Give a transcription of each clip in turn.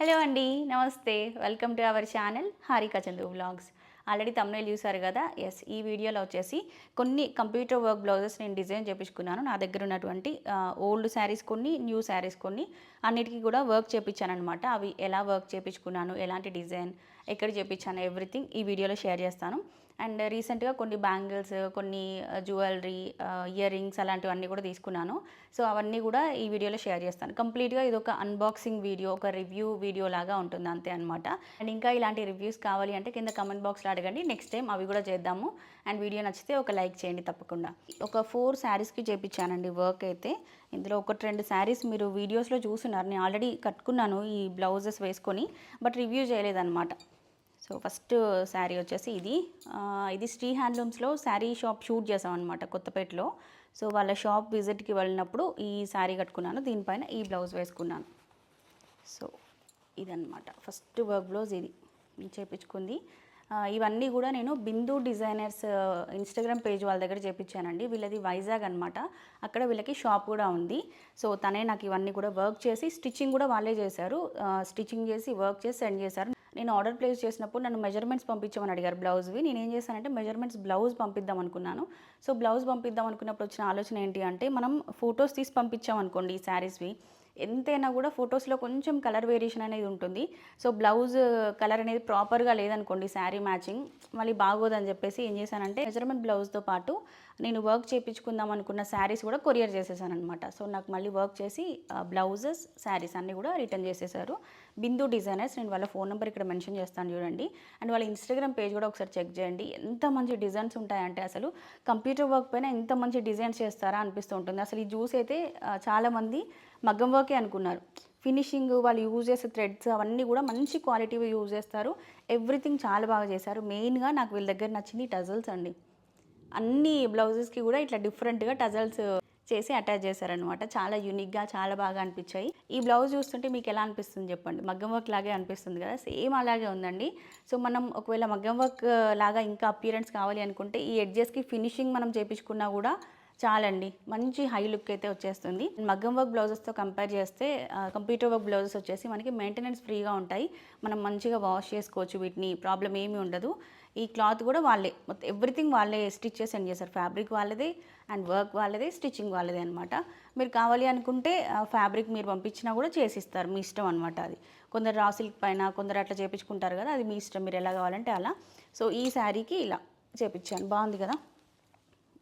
Hello అండి నమస్తే. Welcome to our channel Harika Chandu vlogs. Already తమ్ముళ్ళు చూసారు కదా? ఎస్ ఈ వీడియోలో వచ్చేసి కొన్ని కంప్యూటర్ వర్క్ బ్లౌజెస్ నేను డిజైన్ చేపించుకున్నాను. నా దగ్గర ఉన్నటువంటి ఓల్డ్ శారీస్ కొన్ని న్యూ శారీస్ కొన్ని అన్నిటికీ కూడా వర్క్ చేపించాను అనమాట అవి ఎలా వర్క్ చేపించుకున్నాను ఎలాంటి డిజైన్ ఎక్కడ చేపించాను ఎవ్రీథింగ్ ఈ వీడియోలో షేర్ చేస్తాను. అండ్ రీసెంట్గా కొన్ని బ్యాంగిల్స్ కొన్ని జ్యువెలరీ ఇయర్ రింగ్స్ అలాంటివన్నీ కూడా తీసుకున్నాను. సో అవన్నీ కూడా ఈ వీడియోలో షేర్ చేస్తాను. కంప్లీట్గా ఇది ఒక అన్బాక్సింగ్ వీడియో ఒక రివ్యూ వీడియో లాగా ఉంటుంది అంతే అనమాట అండ్ ఇంకా ఇలాంటి రివ్యూస్ కావాలి అంటే కింద కమెంట్ బాక్స్లో అడగండి. నెక్స్ట్ టైం అవి కూడా చేద్దాము. అండ్ వీడియో నచ్చితే ఒక లైక్ చేయండి తప్పకుండా. ఒక ఫోర్ శారీస్కి చేపించానండి వర్క్ అయితే. ఇందులో ఒక రెండు శారీస్ మీరు వీడియోస్లో చూస్తున్నారు. నేను ఆల్రెడీ కట్టుకున్నాను ఈ బ్లౌజెస్ వేసుకొని బట్ రివ్యూ చేయలేదన్నమాట. సో ఫస్ట్ శారీ వచ్చేసి ఇది. ఇది శ్రీ హ్యాండ్లూమ్స్లో శారీ షాప్ షూట్ చేసామన్నమాట కొత్తపేటలో. సో వాళ్ళ షాప్ విజిట్కి వెళ్ళినప్పుడు ఈ శారీ కట్టుకున్నాను. దీనిపైన ఈ బ్లౌజ్ వేసుకున్నాను. సో ఇదన్నమాట. ఫస్ట్ వర్క్ బ్లౌజ్ ఇది. చేపించుకుంది. ఇవన్నీ కూడా నేను బిందు డిజైనర్స్ ఇన్స్టాగ్రామ్ పేజ్ వాళ్ళ దగ్గర చేపించానండి. వీళ్ళది వైజాగ్ అనమాట అక్కడ వీళ్ళకి షాప్ కూడా ఉంది. సో తనే నాకు ఇవన్నీ కూడా వర్క్ చేసి స్టిచ్చింగ్ కూడా వాళ్ళే చేశారు. స్టిచ్చింగ్ చేసి వర్క్ చేసి సెండ్ చేశారు. నేను ఆర్డర్ ప్లేస్ చేసినప్పుడు నన్ను మెజర్మెంట్స్ పంపించమని అడిగారు బ్లౌజ్వి. నేను ఏం చేశానంటే మెజర్మెంట్స్ బ్లౌజ్ పంపిద్దాం అనుకున్నాను. సో బ్లౌజ్ పంపిద్దాం అనుకున్నప్పుడు వచ్చిన ఆలోచన ఏంటి అంటే మనం ఫొటోస్ తీసి పంపించాం అనుకోండి ఈ శారీస్వి. ఎంతైనా కూడా ఫొటోస్లో కొంచెం కలర్ వేరియేషన్ అనేది ఉంటుంది. సో బ్లౌజ్ కలర్ అనేది ప్రాపర్గా లేదనుకోండి శారీ మ్యాచింగ్ మళ్ళీ బాగోదని చెప్పేసి ఏం చేశానంటే మెజర్మెంట్ బ్లౌజ్తో పాటు నేను వర్క్ చేయించుకుందాం అనుకున్న శారీస్ కూడా కొరియర్ చేసేసాను అనమాట సో నాకు మళ్ళీ వర్క్ చేసి బ్లౌజెస్ శారీస్ అన్నీ కూడా రిటర్న్ చేసేసారు. బిందు డిజైనర్స్ నేను వాళ్ళ ఫోన్ నెంబర్ ఇక్కడ మెన్షన్ చేస్తాను చూడండి. అండ్ వాళ్ళ ఇన్స్టాగ్రామ్ పేజ్ కూడా ఒకసారి చెక్ చేయండి. ఎంత మంచి డిజైన్స్ ఉంటాయంటే అసలు కంప్యూటర్ వర్క్ పైన ఎంత మంచి డిజైన్స్ చేస్తారా అనిపిస్తూ ఉంటుంది. అసలు ఈ జ్యూస్ అయితే చాలామంది మగ్గం వర్కే అనుకున్నారు. ఫినిషింగ్ వాళ్ళు యూజ్ చేసే థ్రెడ్స్ అవన్నీ కూడా మంచి క్వాలిటీ యూజ్ చేస్తారు. ఎవ్రీథింగ్ చాలా బాగా చేశారు. మెయిన్గా నాకు వీళ్ళ దగ్గర నచ్చింది టజల్స్ అండి. అన్ని బ్లౌజెస్కి కూడా ఇట్లా డిఫరెంట్గా టజల్స్ చేసి అటాచ్ చేశారనమాట చాలా యూనిక్గా చాలా బాగా అనిపించాయి. ఈ బ్లౌజ్ చూస్తుంటే మీకు ఎలా అనిపిస్తుంది చెప్పండి? మగ్గం వర్క్ లాగే అనిపిస్తుంది కదా? సేమ్ అలాగే ఉందండి. సో మనం ఒకవేళ మగ్గం వర్క్ లాగా ఇంకా అపియరెన్స్ కావాలి అనుకుంటే ఈ ఎడ్జెస్కి ఫినిషింగ్ మనం చేపించుకున్నా కూడా చాలండి. మంచి హై లుక్ అయితే వచ్చేస్తుంది. మగ్గం వర్క్ బ్లౌజెస్తో కంపేర్ చేస్తే కంప్యూటర్ వర్క్ బ్లౌజెస్ వచ్చేసి మనకి మెయింటెనెన్స్ ఫ్రీగా ఉంటాయి. మనం మంచిగా వాష్ చేసుకోవచ్చు వీటిని ప్రాబ్లం ఏమీ ఉండదు. ఈ క్లాత్ కూడా వాళ్ళే. మొత్తం ఎవ్రీథింగ్ వాళ్ళే స్టిచ్ చేసి సెండ్ చేస్తారు. ఫ్యాబ్రిక్ వాళ్ళదే అండ్ వర్క్ వాళ్ళదే స్టిచ్చింగ్ వాళ్ళదే అనమాట మీరు కావాలి అనుకుంటే ఫ్యాబ్రిక్ మీరు పంపించినా కూడా చేసిస్తారు. మీ ఇష్టం అనమాట అది. కొందరు రా సిల్క్ పైన కొందరు అట్లా చేపించుకుంటారు కదా అది మీ ఇష్టం. మీరు ఎలా కావాలంటే అలా. సో ఈ శారీకి ఇలా చేపించాను. బాగుంది కదా?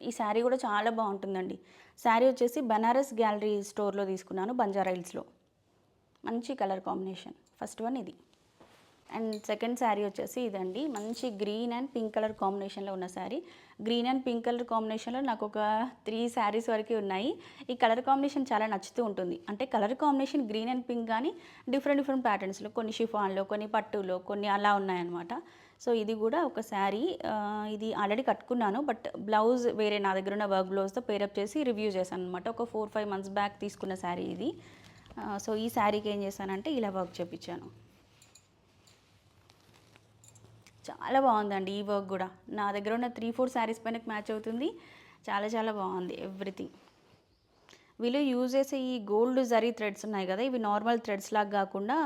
ఈ శారీ కూడా చాలా బాగుంటుందండి. శారీ వచ్చేసి బనారస్ గ్యాలరీ స్టోర్లో తీసుకున్నాను బంజారా హిల్స్లో. మంచి కలర్ కాంబినేషన్. ఫస్ట్ వన్ ఇది. అండ్ సెకండ్ శారీ వచ్చేసి ఇదండి. మంచి గ్రీన్ అండ్ పింక్ కలర్ కాంబినేషన్లో ఉన్న sari. Green and pink colour కాంబినేషన్లో నాకు ఒక త్రీ శారీస్ వరకు ఉన్నాయి. ఈ కలర్ కాంబినేషన్ చాలా నచ్చుతూ ఉంటుంది. అంటే colour combination green and pink కానీ డిఫరెంట్ డిఫరెంట్ ప్యాటర్న్స్లో కొన్ని షిఫాన్లో కొన్ని పట్టులో కొన్ని అలా ఉన్నాయన్నమాట. సో ఇది కూడా ఒక శారీ. ఇది ఆల్రెడీ కట్టుకున్నాను బట్ బ్లౌజ్ వేరే నా దగ్గర ఉన్న వర్క్ బ్లౌజ్తో పేరప్ చేసి రివ్యూ చేశాను అనమాట ఒక ఫోర్ ఫైవ్ మంత్స్ బ్యాక్ తీసుకున్న శారీ ఇది. సో ఈ శారీకి ఏం చేశానంటే ఇలా వర్క్ చేపించాను. చాలా బాగుందండి ఈ వర్క్ కూడా. నా దగ్గర ఉన్న త్రీ ఫోర్ శారీస్ పైన మ్యాచ్ అవుతుంది. చాలా చాలా బాగుంది. ఎవ్రీథింగ్ వీళ్ళు యూజ్ చేసే ఈ గోల్డ్ జరీ థ్రెడ్స్ ఉన్నాయి కదా ఇవి నార్మల్ థ్రెడ్స్ లాగా కాకుండా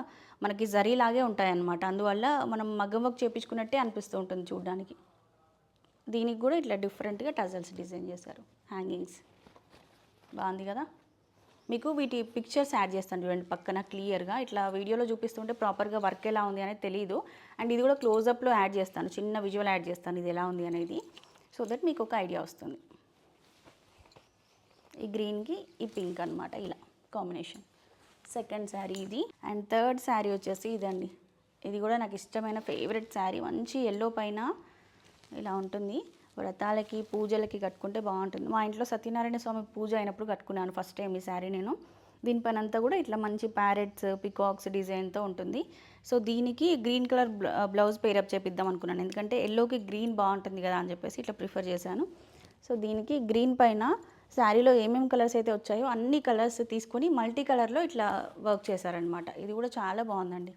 మనకి జరీ లాగే ఉంటాయి అన్నమాట అందువల్ల మనం మగ్గం వర్క్ చేపించుకున్నట్టే అనిపిస్తూ ఉంటుంది చూడడానికి. దీనికి కూడా ఇట్లా డిఫరెంట్గా టజల్స్ డిజైన్ చేశారు. హ్యాంగింగ్స్ బాగుంది కదా? మీకు వీటి పిక్చర్స్ యాడ్ చేస్తాను చూడండి పక్కన క్లియర్గా ఇట్లా వీడియోలో చూపిస్తుంటే ప్రాపర్గా వర్క్ ఎలా ఉంది అనేది తెలియదు అండ్ ఇది కూడా క్లోజప్లో యాడ్ చేస్తాను. చిన్న విజువల్ యాడ్ చేస్తాను ఇది ఎలా ఉంది అనేది. సో దట్ మీకు ఒక ఐడియా వస్తుంది. ఈ గ్రీన్కి ఈ పింక్ అనమాట ఇలా కాంబినేషన్. సెకండ్ శారీ ఇది. అండ్ థర్డ్ శారీ వచ్చేసి ఇదండి. ఇది కూడా నాకు ఇష్టమైన ఫేవరెట్ శారీ. మంచి ఎల్లో పైన ఇలా ఉంటుంది. వ్రతాలకి పూజలకి కట్టుకుంటే బాగుంటుంది. మా ఇంట్లో సత్యనారాయణ స్వామి పూజ అయినప్పుడు కట్టుకున్నాను ఫస్ట్ టైం ఈ శారీ నేను. దీనిపైన అంతా కూడా ఇట్లా మంచి ప్యారెట్స్ పికాక్స్ డిజైన్తో ఉంటుంది. సో దీనికి గ్రీన్ కలర్ బ్లౌజ్ పేరప్ చేపిద్దాం అనుకున్నాను. ఎందుకంటే ఎల్లోకి గ్రీన్ బాగుంటుంది కదా అని చెప్పేసి ఇట్లా ప్రిఫర్ చేశాను. సో దీనికి గ్రీన్ పైన శారీలో ఏమేమి కలర్స్ అయితే వచ్చాయో అన్ని కలర్స్ తీసుకొని మల్టీ కలర్లో ఇట్లా వర్క్ చేశారనమాట ఇది కూడా చాలా బాగుందండి.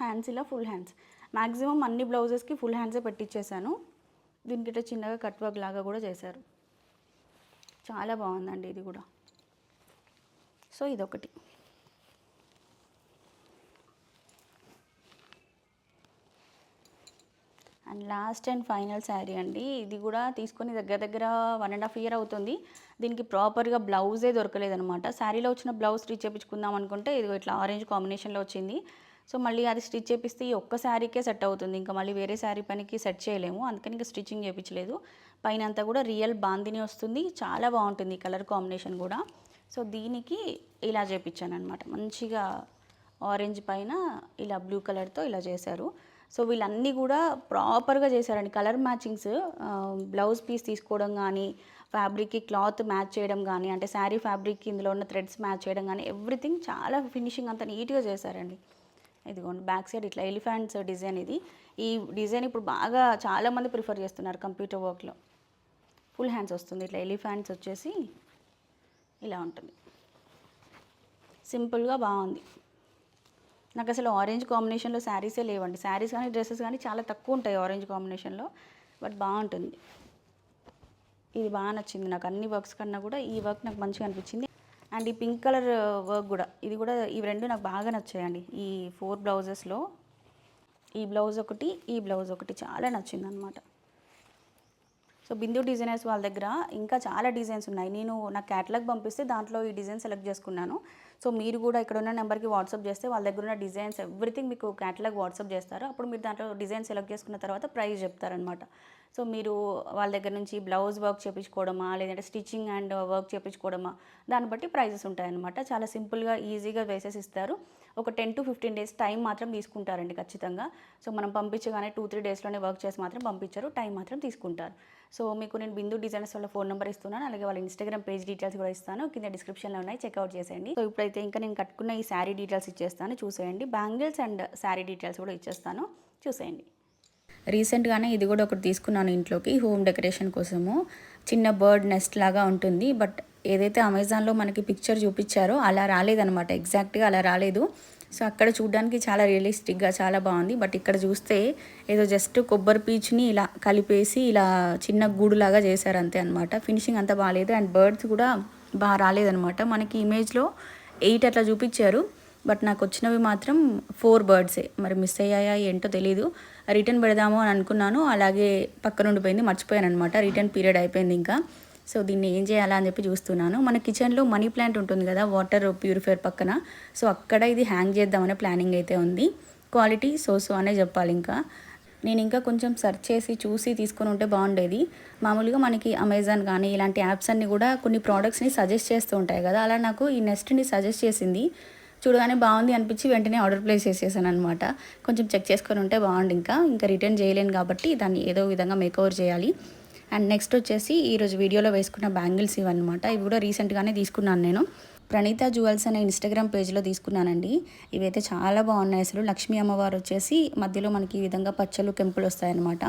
హ్యాండ్స్ ఇలా ఫుల్ హ్యాండ్స్ మ్యాక్సిమం అన్ని బ్లౌజెస్కి ఫుల్ హ్యాండ్సే పెట్టించేశాను దీనికి ఇట్లా చిన్నగా కట్ వర్క్ లాగా కూడా చేశారు. చాలా బాగుందండి ఇది కూడా. సో ఇదొకటి. And last and final sari అండి. ఇది కూడా తీసుకొని దగ్గర దగ్గర వన్ అండ్ హాఫ్ ఇయర్ అవుతుంది. దీనికి ప్రాపర్గా బ్లౌజే దొరకలేదనమాట శారీలో వచ్చిన బ్లౌజ్ స్టిచ్ చేయించుకుందాం అనుకుంటే ఇది ఇట్లా ఆరెంజ్ కాంబినేషన్లో వచ్చింది. సో మళ్ళీ అది స్టిచ్ చేపిస్తే ఈ ఒక్క శారీకే సెట్ అవుతుంది. ఇంకా మళ్ళీ వేరే శారీ పనికి సెట్ చేయలేము. అందుకని ఇంకా స్టిచ్చింగ్ చేయించలేదు పైన అంతా కూడా రియల్ బాందిని వస్తుంది. చాలా బాగుంటుంది ఈ కలర్ కాంబినేషన్ కూడా. సో దీనికి ఇలా చేపించాను అనమాట మంచిగా ఆరెంజ్ పైన ఇలా బ్లూ కలర్తో ఇలా చేశారు. సో వీళ్ళన్నీ కూడా ప్రాపర్గా చేశారండి. కలర్ మ్యాచింగ్స్ బ్లౌజ్ పీస్ తీసుకోవడం కానీ ఫ్యాబ్రిక్కి క్లాత్ మ్యాచ్ చేయడం కానీ అంటే శారీ ఫ్యాబ్రిక్ ఇందులో ఉన్న థ్రెడ్స్ మ్యాచ్ చేయడం కానీ ఎవ్రీథింగ్ చాలా ఫినిషింగ్ అంతా నీట్గా చేశారండి. ఇదిగోండి బ్యాక్ సైడ్ ఇట్లా ఎలిఫెంట్స్ డిజైన్ ఇది. ఈ డిజైన్ ఇప్పుడు బాగా చాలామంది ప్రిఫర్ చేస్తున్నారు కంప్యూటర్ వర్క్లో. ఫుల్ హ్యాండ్స్ వస్తుంది ఇట్లా ఎలిఫెంట్స్ వచ్చేసి ఇలా ఉంటుంది. సింపుల్గా బాగుంది. నాకు అసలు ఆరెంజ్ కాంబినేషన్లో శారీసే లేవండి. శారీస్ కానీ డ్రెస్సెస్ కానీ చాలా తక్కువ ఉంటాయి ఆరెంజ్ కాంబినేషన్లో బట్ బాగుంటుంది. ఇది బాగా నచ్చింది నాకు. అన్ని వర్క్స్ కన్నా కూడా ఈ వర్క్ నాకు మంచిగా అనిపించింది. అండ్ ఈ పింక్ కలర్ వర్క్ కూడా ఇది కూడా ఇవి రెండు నాకు బాగా నచ్చాయండి. ఈ ఫోర్ బ్లౌజెస్లో ఈ బ్లౌజ్ ఒకటి ఈ బ్లౌజ్ ఒకటి చాలా నచ్చింది అనమాట సో బిందు డిజైనర్స్ వాళ్ళ దగ్గర ఇంకా చాలా డిజైన్స్ ఉన్నాయి. నేను నా క్యాటలాగ్ పంపిస్తే దాంట్లో ఈ డిజైన్ సెలెక్ట్ చేసుకున్నాను. సో మీరు కూడా ఇక్కడ ఉన్న నెంబర్కి వాట్సాప్ చేస్తే వాళ్ళ దగ్గర ఉన్న డిజైన్స్ ఎవ్రీథింగ్ మీకు క్యాటలాగ్ వాట్సాప్ చేస్తారు. అప్పుడు మీరు దాంట్లో డిజైన్ సెలెక్ట్ చేసుకున్న తర్వాత ప్రైస్ చెప్తారనమాట సో మీరు వాళ్ళ దగ్గర నుంచి బ్లౌజ్ వర్క్ చేయించుకోవడమా లేదంటే స్టిచ్చింగ్ అండ్ వర్క్ చేయించుకోవడమా దాన్ని బట్టి ప్రైజెస్ ఉంటాయన్నమాట. చాలా సింపుల్గా ఈజీగా వేసేసి ఇస్తారు. ఒక ten to fifteen days time మాత్రం తీసుకుంటారండి ఖచ్చితంగా. సో మనం పంపించగానే టూ త్రీ డేస్లోనే వర్క్ చేసి మాత్రం పంపించారు టైం మాత్రం తీసుకుంటారు. సో మీకు నేను బిందు డిజైనర్స్ వాళ్ళ ఫోన్ నెంబర్ ఇస్తున్నాను అలాగే వాళ్ళ ఇన్స్టాగ్రామ్ పేజ్ డీటెయిల్స్ కూడా ఇస్తాను కింద డిస్క్రిప్షన్లో ఉన్నాయి చెక్అవుట్ చేసేయండి. సో ఇప్పుడైతే ఇంకా నేను కట్టుకున్న ఈ శారీ డీటెయిల్స్ ఇచ్చేస్తాను చూసేయండి. బ్యాంగిల్స్ అండ్ శారీ డీటెయిల్స్ కూడా ఇచ్చేస్తాను చూసేయండి. రీసెంట్గానే ఇది కూడా ఒకటి తీసుకున్నాను ఇంట్లోకి హోమ్ డెకరేషన్ కోసము. చిన్న బర్డ్ నెస్ట్ లాగా ఉంటుంది. బట్ ఏదైతే అమెజాన్లో మనకి పిక్చర్ చూపించారో అలా రాలేదనమాట ఎగ్జాక్ట్గా అలా రాలేదు. సో అక్కడ చూడడానికి చాలా రియలిస్టిక్గా చాలా బాగుంది. బట్ ఇక్కడ చూస్తే ఏదో జస్ట్ కొబ్బరి పీచుని ఇలా కలిపేసి ఇలా చిన్న గూడులాగా చేశారు అంతే అనమాట ఫినిషింగ్ అంతా బాగాలేదు అండ్ బర్డ్స్ కూడా బాగా రాలేదనమాట మనకి ఇమేజ్లో ఎయిట్ అట్లా చూపించారు. బట్ నాకు వచ్చినవి మాత్రం ఫోర్ బర్డ్సే. మరి మిస్ అయ్యాయా ఏంటో తెలీదు. రిటర్న్ పెడదాము అని అనుకున్నాను. అలాగే పక్కన ఉండిపోయింది మర్చిపోయాను అనమాట రిటర్న్ పీరియడ్ అయిపోయింది ఇంకా. సో దీన్ని ఏం చేయాలా అని చెప్పి చూస్తున్నాను. మన కిచెన్లో మనీ ప్లాంట్ ఉంటుంది కదా వాటర్ ప్యూరిఫైర్ పక్కన. సో అక్కడ ఇది హ్యాంగ్ చేద్దామనే ప్లానింగ్ అయితే ఉంది. క్వాలిటీ సో సో అనే చెప్పాలి ఇంకా. నేను ఇంకా కొంచెం సెర్చ్ చేసి చూసి తీసుకొని ఉంటే బాగుండేది. మామూలుగా మనకి అమెజాన్ కానీ ఇలాంటి యాప్స్ అన్నీ కూడా కొన్ని ప్రోడక్ట్స్ని సజెస్ట్ చేస్తూ ఉంటాయి కదా. అలా నాకు ఈ నెస్ట్ని సజెస్ట్ చేసింది. చూడగానే బాగుంది అనిపించి వెంటనే ఆర్డర్ ప్లేస్ చేసేసాను అనమాట కొంచెం చెక్ చేసుకొని ఉంటే బాగుండు ఇంకా. ఇంకా రిటర్న్ చేయలేను కాబట్టి దాన్ని ఏదో విధంగా మేకవర్ చేయాలి. అండ్ నెక్స్ట్ వచ్చేసి ఈరోజు వీడియోలో వేసుకున్న బ్యాంగిల్స్ ఇవన్నమాట. ఇవి కూడా రీసెంట్గానే తీసుకున్నాను నేను. ప్రణీత జ్యువెల్స్ అనే ఇన్స్టాగ్రామ్ పేజ్లో తీసుకున్నానండి. ఇవైతే చాలా బాగున్నాయి అసలు. లక్ష్మీ అమ్మవారు వచ్చేసి మధ్యలో మనకి ఈ విధంగా పచ్చలు కెంపులు వస్తాయన్నమాట.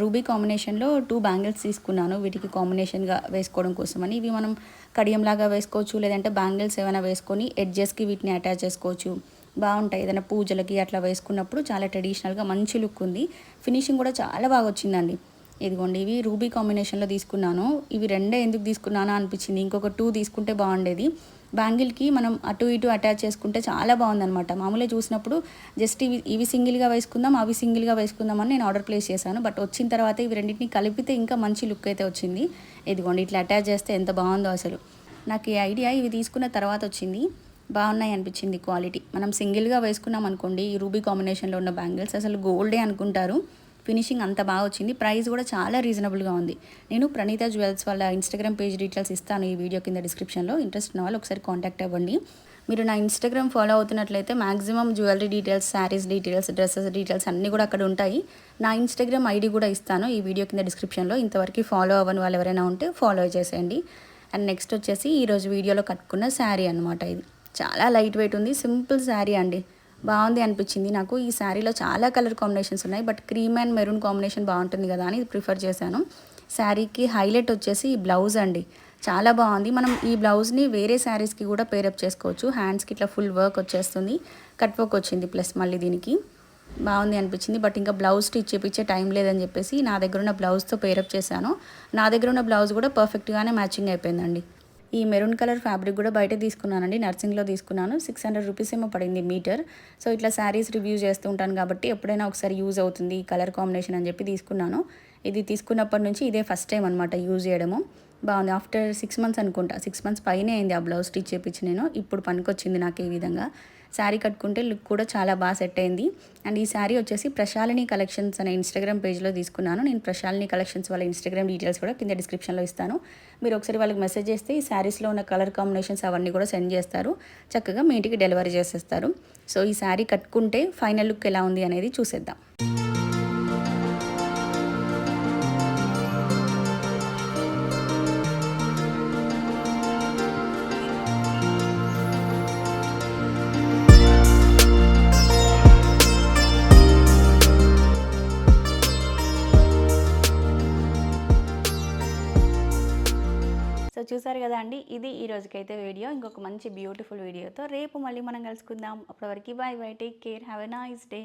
రూబీ కాంబినేషన్లో టూ బ్యాంగిల్స్ తీసుకున్నాను. వీటికి కాంబినేషన్గా వేసుకోవడం కోసమని. ఇవి మనం కడియంలాగా వేసుకోవచ్చు లేదంటే బ్యాంగిల్స్ ఏమైనా వేసుకొని ఎడ్జెస్కి వీటిని అటాచ్ చేసుకోవచ్చు. బాగుంటాయి. ఏదైనా పూజలకి అట్లా వేసుకున్నప్పుడు చాలా ట్రెడిషనల్గా మంచి లుక్ ఉంది. ఫినిషింగ్ కూడా చాలా బాగా వచ్చిందండి. ఇదిగోండి ఇవి రూబీ కాంబినేషన్లో తీసుకున్నాను. ఇవి రెండే ఎందుకు తీసుకున్నానో అనిపించింది. ఇంకొక టూ తీసుకుంటే బాగుండేది. బ్యాంగిల్కి మనం అటు ఇటు అటాచ్ చేసుకుంటే చాలా బాగుందనమాట మామూలుగా చూసినప్పుడు జస్ట్ ఇవి ఇవి సింగిల్గా వేసుకుందాం అవి సింగిల్గా వేసుకుందామని నేను ఆర్డర్ ప్లేస్ చేశాను. బట్ వచ్చిన తర్వాత ఇవి రెండింటిని కలిపితే ఇంకా మంచి లుక్ అయితే వచ్చింది. ఇదిగోండి ఇట్లా అటాచ్ చేస్తే ఎంత బాగుందో అసలు. నాకు ఈ ఐడియా ఇవి తీసుకున్న తర్వాత వచ్చింది. బాగున్నాయి అనిపించింది క్వాలిటీ. మనం సింగిల్గా వేసుకున్నాం అనుకోండి ఈ రూబీ కాంబినేషన్లో ఉన్న బ్యాంగిల్స్ అసలు గోల్డే అనుకుంటారు. ఫినిషింగ్ అంత బాగా వచ్చింది. ప్రైస్ కూడా చాలా రీజనబుల్గా ఉంది. నేను ప్రణీత జ్యువెల్స్ వాళ్ళ ఇన్స్టాగ్రామ్ పేజ్ డీటెయిల్స్ ఇస్తాను ఈ వీడియో కింద డిస్క్రిప్షన్లో ఇంట్రెస్ట్ ఉన్న వాళ్ళు ఒకసారి కాంటాక్ట్ అవ్వండి. మీరు నా Instagram follow అవుతున్నట్లయితే maximum jewellery details saris details dresses details అన్నీ కూడా అక్కడ ఉంటాయి. నా ఇన్స్టాగ్రామ్ ఐడి కూడా ఇస్తాను ఈ వీడియో కింద డిస్క్రిప్షన్లో ఇంతవరకు ఫాలో అవ్వని వాళ్ళు ఎవరైనా ఉంటే ఫాలో చేసేయండి. అండ్ నెక్స్ట్ వచ్చేసి ఈరోజు వీడియోలో కట్టుకున్న శారీ అనమాట ఇది. చాలా లైట్ వెయిట్ ఉంది. సింపుల్ శారీ అండి. బాగుంది అనిపించింది. నాకు ఈ శారీలో చాలా కలర్ కాంబినేషన్స్ ఉన్నాయి. But cream and maroon combination బాగుంటుంది కదా అని ప్రిఫర్ చేశాను. శారీకి హైలైట్ వచ్చేసి ఈ బ్లౌజ్ అండి. చాలా బాగుంది. మనం ఈ బ్లౌజ్ని వేరే శారీస్కి కూడా పేరప్ చేసుకోవచ్చు. హ్యాండ్స్కి ఇట్లా ఫుల్ వర్క్ వచ్చేస్తుంది. కట్ వర్క్ వచ్చింది ప్లస్ మళ్ళీ దీనికి. బాగుంది అనిపించింది. బట్ ఇంకా బ్లౌజ్ స్టిచ్ చేపించే టైం లేదని చెప్పేసి నా దగ్గర ఉన్న బ్లౌజ్తో పేరప్ చేశాను. నా దగ్గర ఉన్న బ్లౌజ్ కూడా పర్ఫెక్ట్గానే మ్యాచింగ్ అయిపోయిందండి. ఈ మెరూన్ కలర్ ఫ్యాబ్రిక్ కూడా బయట తీసుకున్నానండి. నర్సింగ్లో తీసుకున్నాను. సిక్స్ హండ్రెడ్ రూపీస్ ఏమో పడింది మీటర్. సో ఇట్లా శారీస్ రివ్యూ చేస్తూ ఉంటాను కాబట్టి ఎప్పుడైనా ఒకసారి యూజ్ అవుతుంది ఈ కలర్ కాంబినేషన్ అని చెప్పి తీసుకున్నాను. ఇది తీసుకున్నప్పటి నుంచి ఇదే ఫస్ట్ టైం అనమాట యూజ్ చేయడము. బాగుంది. ఆఫ్టర్ సిక్స్ మంత్స్ అనుకుంటా. సిక్స్ మంత్స్ పైనే అయింది ఆ బ్లౌజ్ స్టిచ్ చేపించి నేను. ఇప్పుడు పనికొచ్చింది నాకు ఈ విధంగా. శారీ కట్టుకుంటే లుక్ కూడా చాలా బాగా సెట్ అయింది. అండ్ ఈ శారీ వచ్చేసి ప్రశాలిని కలెక్షన్స్ అనే ఇన్స్టాగ్రామ్ పేజ్లో తీసుకున్నాను. నేను ప్రశాలిని కలెక్షన్స్ వాళ్ళ ఇన్స్టాగ్రామ్ డీటెయిల్స్ కూడా కింద డిస్క్రిప్షన్లో ఇస్తాను. మీరు ఒకసారి వాళ్ళకి మెసేజ్ చేస్తే ఈ శారీస్లో ఉన్న కలర్ కాంబినేషన్స్ అవన్నీ కూడా సెండ్ చేస్తారు. చక్కగా మీ ఇంటికి డెలివరీ చేసేస్తారు. సో ఈ శారీ కట్టుకుంటే ఫైనల్ లుక్ ఎలా ఉంది అనేది చూసేద్దాం. చూసారు కదా అండి? ఇది ఈ రోజుకైతే వీడియో. ఇంకొక మంచి బ్యూటిఫుల్ వీడియోతో రేపు మళ్ళీ మనం కలుసుకుందాం. అప్పటివరకు bye bye take care have a nice day